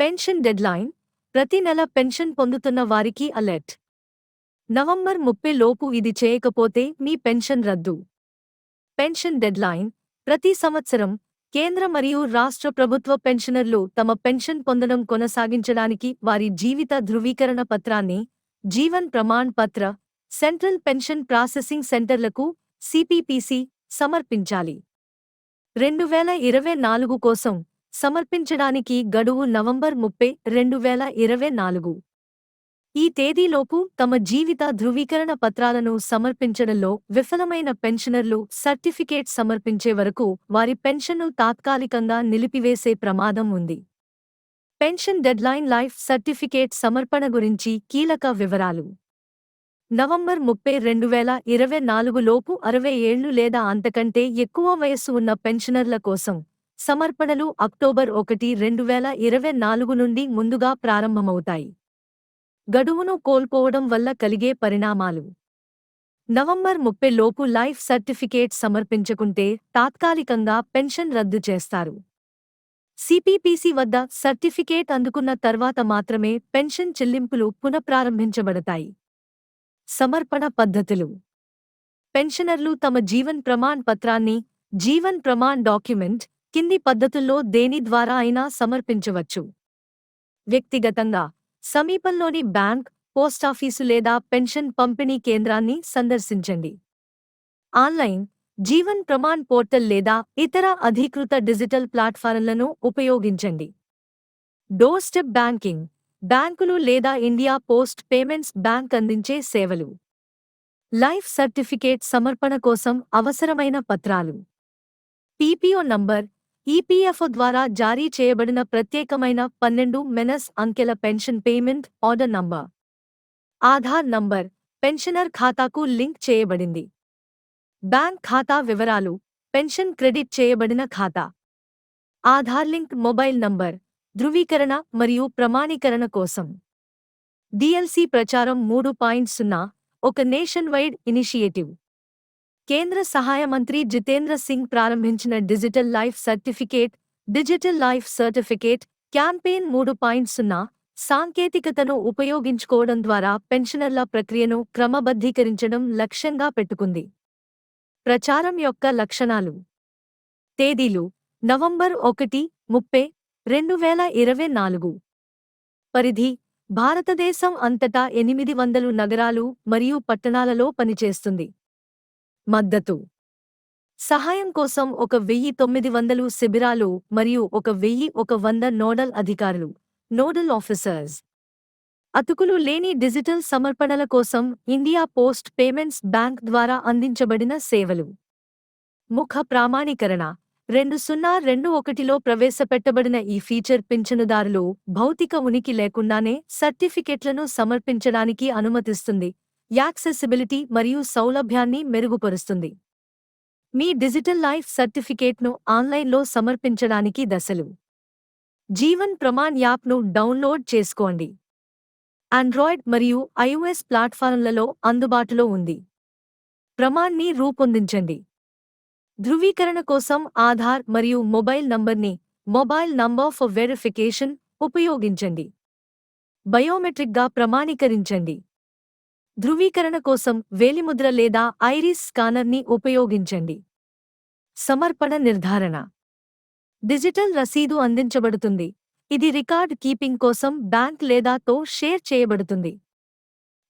Pension deadline ప్రతి నెల pension పొందుతున్న వారికి అలర్ట్. నవంబర్ ముప్పై లోపు ఇది చేయకపోతే మీ పెన్షన్ రద్దు. పెన్షన్ డెడ్లైన్ ప్రతి సంవత్సరం కేంద్ర మరియు రాష్ట్ర ప్రభుత్వ పెన్షనర్లు తమ పెన్షన్ పొందడం కొనసాగించడానికి వారి జీవిత ధృవీకరణ పత్రాన్ని జీవన్ ప్రమాణ్ పత్ర సెంట్రల్ పెన్షన్ ప్రాసెసింగ్ సెంటర్లకు సిపిపిసి సమర్పించాలి. రెండు వేల ఇరవై నాలుగు కోసం సమర్పించడానికి గడువు నవంబర్ ముప్పై రెండు వేల ఇరవై నాలుగు. ఈ తేదీలోపు తమ జీవిత ధృవీకరణ పత్రాలను సమర్పించడంలో విఫలమైన పెన్షనర్లు సర్టిఫికేట్ సమర్పించే వరకు వారి పెన్షన్ను తాత్కాలికంగా నిలిపివేసే ప్రమాదం ఉంది. పెన్షన్ డెడ్లైన్ లైఫ్ సర్టిఫికేట్ సమర్పణ గురించి కీలక వివరాలు. నవంబర్ ముప్పై రెండు వేల ఇరవై నాలుగు లోపు అరవై ఏళ్ళు లేదా అంతకంటే ఎక్కువ వయస్సు ఉన్న పెన్షనర్ల కోసం సమర్పణలు అక్టోబర్ ఒకటి రెండు వేల ఇరవై నాలుగు నుండి ముందుగా ప్రారంభమవుతాయి. గడువును కోల్పోవడం వల్ల కలిగే పరిణామాలు. నవంబర్ ముప్పై లోపు లైఫ్ సర్టిఫికేట్ సమర్పించకుంటే తాత్కాలికంగా పెన్షన్ రద్దు చేస్తారు. సిపిపిసి వద్ద సర్టిఫికేట్ అందుకున్న తర్వాత మాత్రమే పెన్షన్ చెల్లింపులు పునఃప్రారంభించబడతాయి. సమర్పణ పద్ధతులు. పెన్షనర్లు తమ జీవన్ ప్రమాణ్ పత్రాన్ని జీవన్ ప్రమాణ్ డాక్యుమెంట్ కింది పద్ధతుల్లో దేని ద్వారా అయినా సమర్పించవచ్చు. వ్యక్తిగతంగా సమీపంలోని బ్యాంక్ పోస్టాఫీసు లేదా పెన్షన్ పంపిణీ కేంద్రాన్ని సందర్శించండి. ఆన్లైన్ జీవన్ ప్రమాణ్ పోర్టల్ లేదా ఇతర అధీకృత డిజిటల్ ప్లాట్ఫారంలను ఉపయోగించండి. డోర్ స్టెప్ బ్యాంకింగ్ బ్యాంకులు లేదా ఇండియా పోస్ట్ పేమెంట్స్ బ్యాంక్ అందించే సేవలు. లైఫ్ సర్టిఫికేట్ సమర్పణ కోసం అవసరమైన పత్రాలు. పీపీఓ నంబర్ ఈపీఎఫ్ఓ ద్వారా జారీ చేయబడిన ప్రత్యేకమైన పన్నెండు మెనస్ అంకెల pension payment order number. Aadhaar number. Pensioner ఖాతాకు లింక్ చేయబడింది. బ్యాంక్ ఖాతా వివరాలు. పెన్షన్ క్రెడిట్ చేయబడిన ఖాతా. Aadhaar link mobile number. ధృవీకరణ మరియు ప్రమాణీకరణ కోసం. డిఎల్సి ప్రచారం మూడు పాయింట్ సున్నా. ఒక నేషన్ వైడ్ ఇనిషియేటివ్. కేంద్ర సహాయ మంత్రి జితేంద్ర సింగ్ ప్రారంభించిన digital life certificate digital life certificate campaign మూడు పాయింట్ సున్నా సాంకేతికతను ఉపయోగించుకోవడం ద్వారా పెన్షనర్ల ప్రక్రియను క్రమబద్ధీకరించడం లక్ష్యంగా పెట్టుకుంది. ప్రచారం యొక్క లక్షణాలు. తేదీలు. నవంబర్ ఒకటి ముప్పై రెండు వేల ఇరవై నాలుగు. పరిధి. భారతదేశం అంతటా ఎనిమిది వందలు నగరాలు మరియు పట్టణాలలో పనిచేస్తుంది. మద్దతు. సహాయం కోసం ఒక వెయ్యి తొమ్మిది వందలు శిబిరాలు మరియు ఒక వెయ్యి ఒక వంద నోడల్ అధికారులు నోడల్ ఆఫీసర్స్. అతుకులు లేని డిజిటల్ సమర్పణల కోసం ఇండియా పోస్ట్ పేమెంట్స్ బ్యాంక్ ద్వారా అందించబడిన సేవలు. ముఖ ప్రామాణీకరణ రెండు సున్నా రెండు ఒకటిలో ప్రవేశపెట్టబడిన ఈ ఫీచర్ పింఛనుదారులు భౌతిక ఉనికి లేకుండానే సర్టిఫికెట్లను సమర్పించడానికి అనుమతిస్తుంది. యాక్సెసిబిలిటీ మరియు సౌలభ్యాన్ని మెరుగుపరుస్తుంది. మీ డిజిటల్ లైఫ్ సర్టిఫికేట్ను ఆన్లైన్లో సమర్పించడానికి దశలు. జీవన్ ప్రమాణ్ యాప్ను డౌన్లోడ్ చేసుకోండి. ఆండ్రాయిడ్ మరియు ఐఓఎస్ ప్లాట్ఫారంలలో అందుబాటులో ఉంది. ప్రమాణ్ని రూపొందించండి. ధృవీకరణ కోసం ఆధార్ మరియు మొబైల్ నంబర్ని మొబైల్ నంబర్ ఫర్ వెరిఫికేషన్ ఉపయోగించండి. బయోమెట్రిక్గా ప్రమాణీకరించండి. ధృవీకరణ కోసం వేలిముద్ర లేదా ఐరిస్ స్కానర్ని ఉపయోగించండి. సమర్పణ నిర్ధారణ. డిజిటల్ రసీదు అందించబడుతుంది. ఇది రికార్డ్ కీపింగ్ కోసం బ్యాంక్ లేదా తో షేర్ చేయబడుతుంది.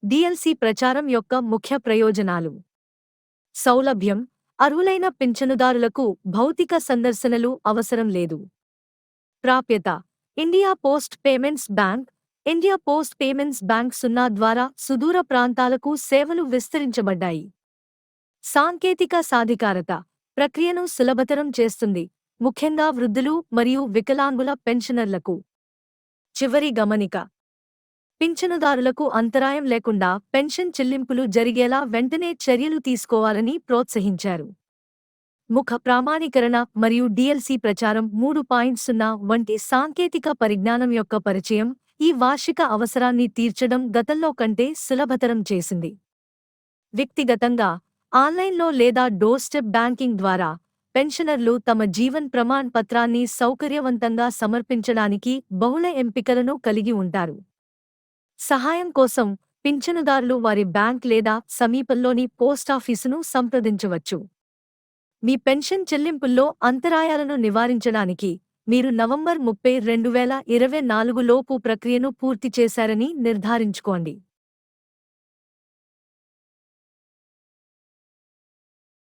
డిఎల్సి ప్రచారం యొక్క ముఖ్య ప్రయోజనాలు. సౌలభ్యం. అర్హులైన పింఛనుదారులకు భౌతిక సందర్శనలు అవసరం లేదు. ప్రాప్యత. India post payments bank India post payments bank సున్నా ద్వారా సుదూర ప్రాంతాలకు సేవలు విస్తరించబడ్డాయి. సాంకేతిక సాధికారత ప్రక్రియను సులభతరం చేస్తుంది ముఖ్యంగా వృద్ధులు మరియు వికలాంగుల పెన్షనర్లకు. చివరి గమనిక పింఛనుదారులకు అంతరాయం లేకుండా పెన్షన్ చెల్లింపులు జరిగేలా వెంటనే చర్యలు తీసుకోవాలని ప్రోత్సహించారు. ముఖ ప్రామాణీకరణ మరియు డిఎల్సి ప్రచారం మూడు పాయింట్ సున్నా వంటి సాంకేతిక పరిజ్ఞానం యొక్క పరిచయం ఈ వార్షిక అవసరాన్ని తీర్చడం గతంలో కంటే సులభతరం చేసింది. వ్యక్తిగతంగా ఆన్లైన్లో లేదా డోర్ స్టెప్ బ్యాంకింగ్ ద్వారా పెన్షనర్లు తమ జీవన్ ప్రమాణ్ పత్రాన్ని సౌకర్యవంతంగా సమర్పించడానికి బహుళ ఎంపికలను కలిగి ఉంటారు. సహాయం కోసం పింఛనుదారులు వారి బ్యాంక్ లేదా సమీపంలోని పోస్టాఫీసును సంప్రదించవచ్చు. మీ పెన్షన్ చెల్లింపుల్లో అంతరాయాలను నివారించడానికి మీరు నవంబర్ ముప్పై రెండు వేల ఇరవై నాలుగు లోపు ప్రక్రియను పూర్తి చేశారని నిర్ధారించుకోండి.